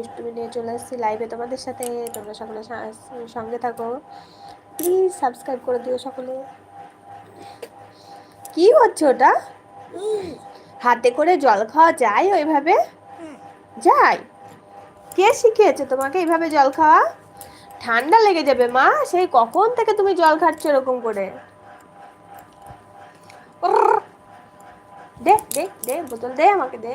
দুষ্টুমি নিয়ে চলে এসেছি লাইভে তোমাদের সাথে। তোমরা সকলে সঙ্গে থাকো। প্লিজ সাবস্ক্রাইব করে দিও সকলে। কি হচ্ছে ওটা? হাতে করে জল খাওয়া যায় ওইভাবে? যায়। কে শিখিয়েছে তোমাকে এইভাবে জল খাওয়া? ঠান্ডা লেগে যাবে, মা। সেই কখন থেকে তুমি জল খাচ্ছ এরকম করে? দে দে দে, বোতল দে আমাকে, দে।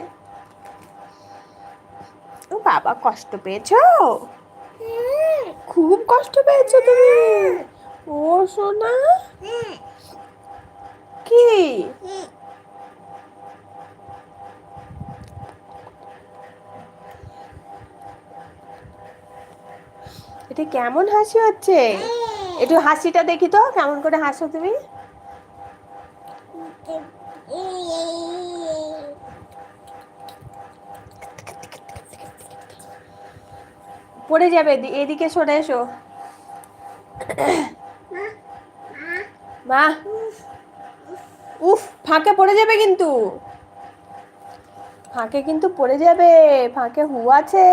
ও বাবা কষ্ট পেয়েছ? খুব কষ্ট পেয়েছ তুমি। ও, সোনা। কি? এটা কেমন হাসি হচ্ছে? একটু হাসিটা দেখি তো, কেমন করে হাসো তুমি। পড়ে যাবে এদিকে সরে এসো। মা, উফ, ফাঁকে পড়ে যাবে কিন্তু। ফাঁকে কিন্তু পড়ে যাবে, ফাঁকে হু আছে।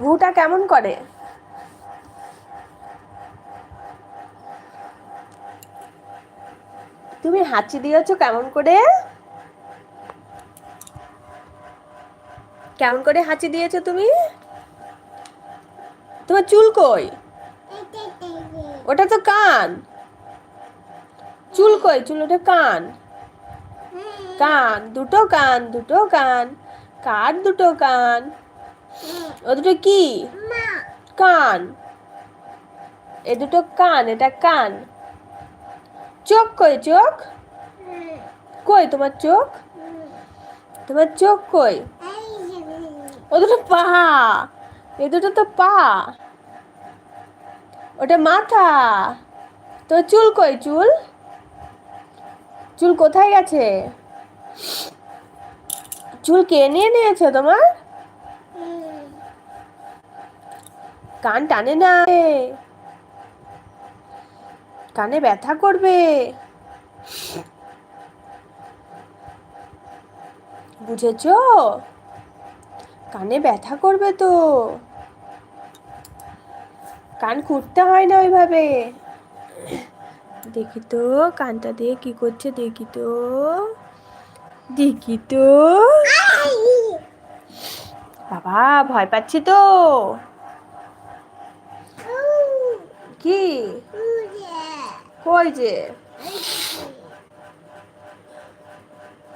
হুটা কেমন করে? তুমি হাঁচি দিয়েছ কেমন করে? কেমন করে হাঁচি দিয়েছ তুমি? তোমার চুল কই? ওটা তো কান। চুল কই? চুল ওটা কান। কান, দুটো কান দুটো কান। কার দুটো কান। ও দুটো কি? কান। এ দুটো কান, এটা কান। চোখ কই চোখ? কই তোমার চোখ? তোমার চোখ কই? ও দুটো পা। এ দুটো তো পা। ওটা মাথা। তোর চুল কই, চুল? চুল কোথায় গেছে? চুল কে নিয়ে নিয়েছে তোমার? কান টানে না। কানে ব্যথা করবে। বুঝেছ? কানে ব্যথা করবে তো। কান খুঁড়তে হয় না ওইভাবে। দেখি তো, কানটা দিয়ে কি করছে দেখি তো। দেখি তো। বাবা, ভয় পাচ্ছি তো। কি? কই যে?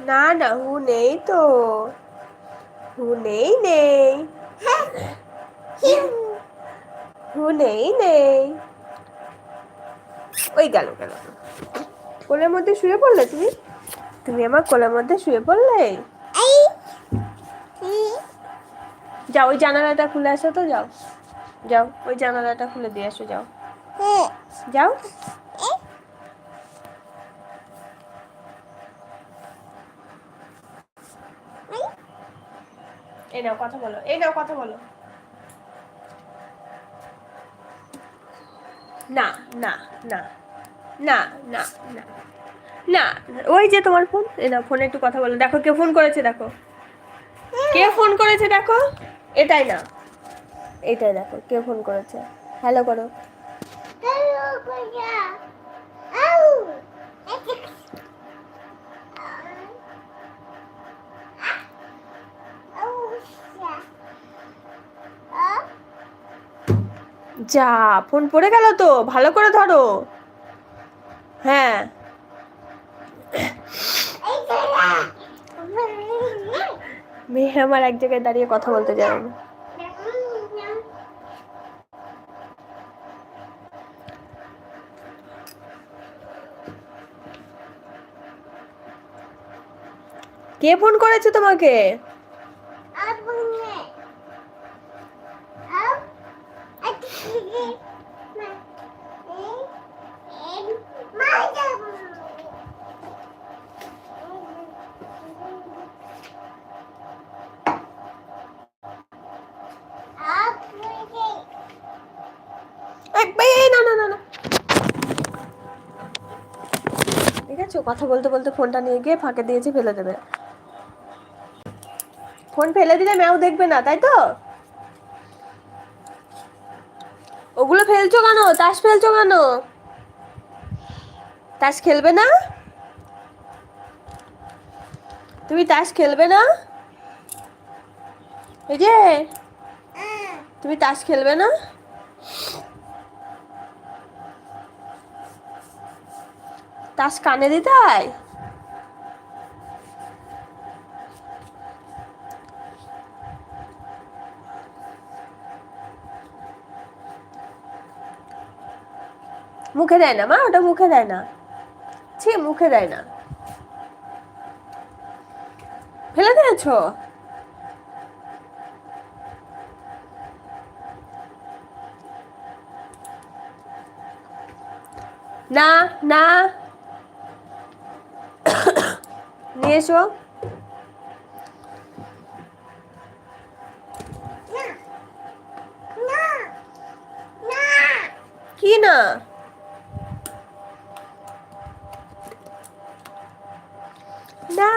না না, হু নেই তো। হু নেই। নেই হু নেই নেই। ওই গেল গেল কোলের মধ্যে শুয়ে পড়লে তুমি? তুমি আমার কোলের মধ্যে শুয়ে পড়লে? যাও ওই জানালাটা খুলে আসো তো যাও। যাও ওই জানালাটা খুলে দিয়ে আসো যাও। যাও। এই নাও, কথা বলো, এই নাও, কথা বলো। না না না না না না না ওই যে তোমার ফোন, এই নাও, ফোনে একটু কথা বলো। দেখো, কে ফোন করেছে, দেখো। কে ফোন করেছে, দেখো? এটাই না, এটাই দেখো, কে ফোন করেছে। হ্যালো করো। যা, ফোন পড়ে গেল তো, ভালো করে ধরো। হ্যাঁ। মেয়ে আমার এক জায়গায় দাঁড়িয়ে কথা বলতে যাবে। কে ফোন করেছে তোমাকে? ঠিক আছে, কথা বলতে বলতে ফোনটা নিয়ে গিয়ে ফাঁকে দিয়েছে, ফেলে দেবে। ফোন ফেলে দিলে ম্যাও দেখবে না, তাই তো? ওগুলো ফেলছো কেন? তাস ফেলছো কেন? তাস খেলবে না? তুমি তাস খেলবে না? এই যে, তুমি তাস খেলবে না? তাস কানে দিতে হয়? মুখে দেয় না মা, ওটা মুখে দেয় না। ছি, মুখে দেয় না। ফেলে দিয়েছ? না না। নিয়ে এসো। কি না? না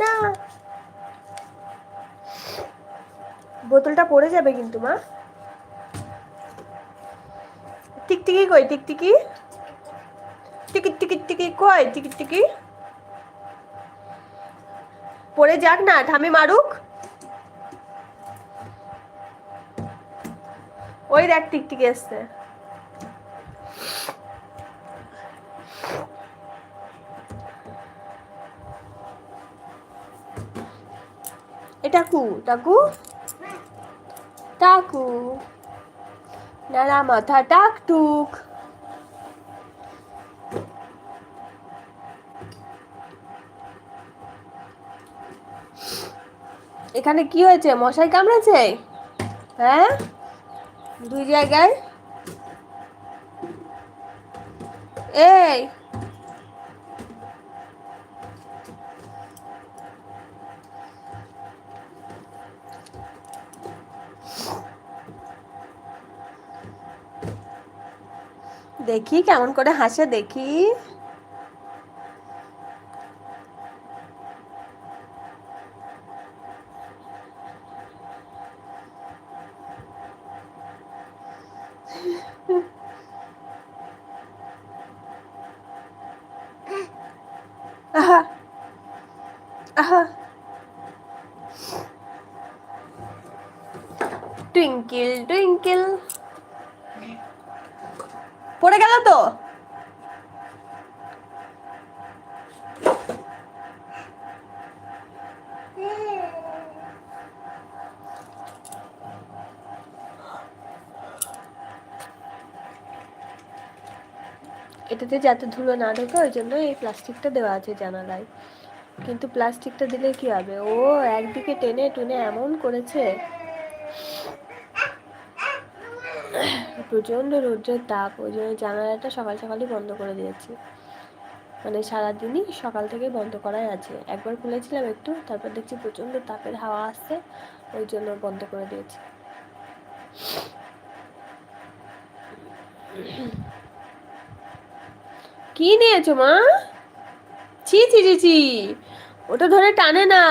না। বোতলটা পড়ে যাবে কিন্তু, মা। টিকটিকি কই? টিকটিকি? টিকিট টিকিট টিকি কই? টিকিট টিকি। পড়ে যাক না ঠামি মারুক। ওই দেখ, টিকটিকি এসছে। টাকু টাকু টাকু নাড়া মাথা টাক এখানে কি হয়েছে? মশাই কামড়েছে? হ্যাঁ? দুই জায়গায়? এই! দেখি কেমন করে হাসে দেখি। টুইঙ্কেল টুইঙ্কেল পড়ে গেল তো? এটাতে যাতে ধুলো না ঢোকে, ওই জন্য এই প্লাস্টিকটা দেওয়া আছে জানালায়। কিন্তু প্লাস্টিকটা দিলে কি হবে? ও একদিকে টেনে টুনে এমন করেছে। প্রচণ্ড রৌদ্রের তাপ, ওই জন্য জানালাটা সকাল সকালই বন্ধ করে দিয়েছি। মানে সারাদিনই সকাল থেকে বন্ধ করাই আছে। একবার খুলেছিলাম একটু, তারপর দেখছি প্রচণ্ড তাপের হাওয়া আসছে, ওই জন্য বন্ধ করে দিয়েছি। কি নিয়েছো মা? ছি ছি ছি ছি। ওটা ধরে টানে না।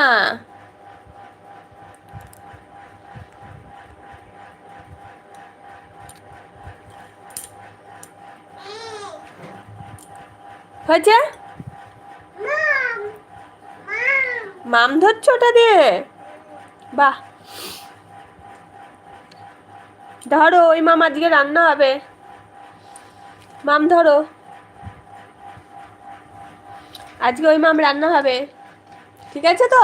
হয়েছে? মাম ধরছ ওটা দিয়ে। বাহ। ধরো, ওই মাম আজকে রান্না হবে। মাম ধরো। আজকে ওই মাম রান্না হবে। ঠিক আছে তো?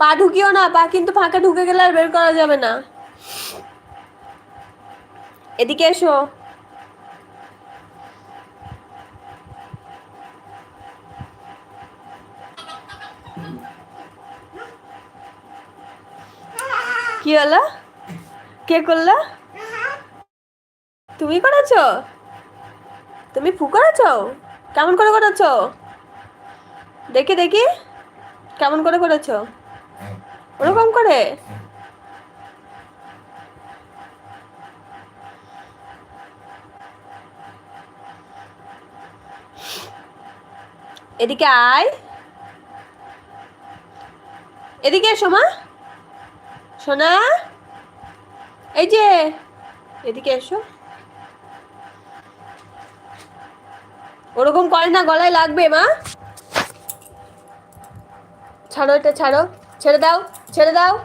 পা ঢুকিও না, পা কিন্তু ফাঁকা ঢুকে গেলে আর বের করা যাবে না। এদিকে এসো। কি হলো? কে করল? তুমি করেছ? তুমি ফু করেছ? কেমন করে করেছ? দেখি দেখি। কেমন করে করেছ? ওরকম করে? এদিকে আয়। এদিকে এসো মা। সোনা। এই যে, এদিকে এসো। ওরকম করে না, গলায় লাগবে মা। ছাড়ো এটা ছাড়ো। ছেড়ে দাও ছেড়ে দাও।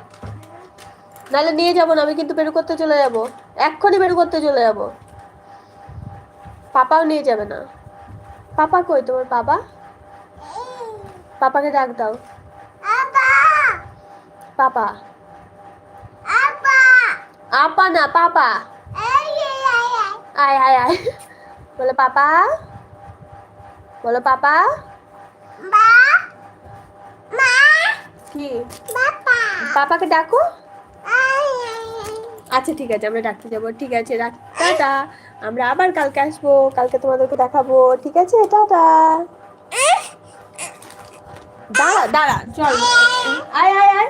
নাহলে নিয়ে যাব না আমি কিন্তু বের করতে চলে যাব। এক্ষুনি বের করতে চলে যাব। পাপাও নিয়ে যাবে না। পাপা কই তোমার বাবা? পাপাকে ডাক দাও। পাপা। আপা! না পাপা। আয় আয় আয়। বলো পাপা। বলো পাপা। কি? পাপাকে ডাকো। আচ্ছা ঠিক আছে আমরা ডাকতে যাব। ঠিক আছে রাখ। টাটা। আমরা আবার কালকে আসব। কালকে তোমাদেরকে দেখাবো। ঠিক আছে টাটা। দাঁড়া দাঁড়া চল। আয় আয় আয়।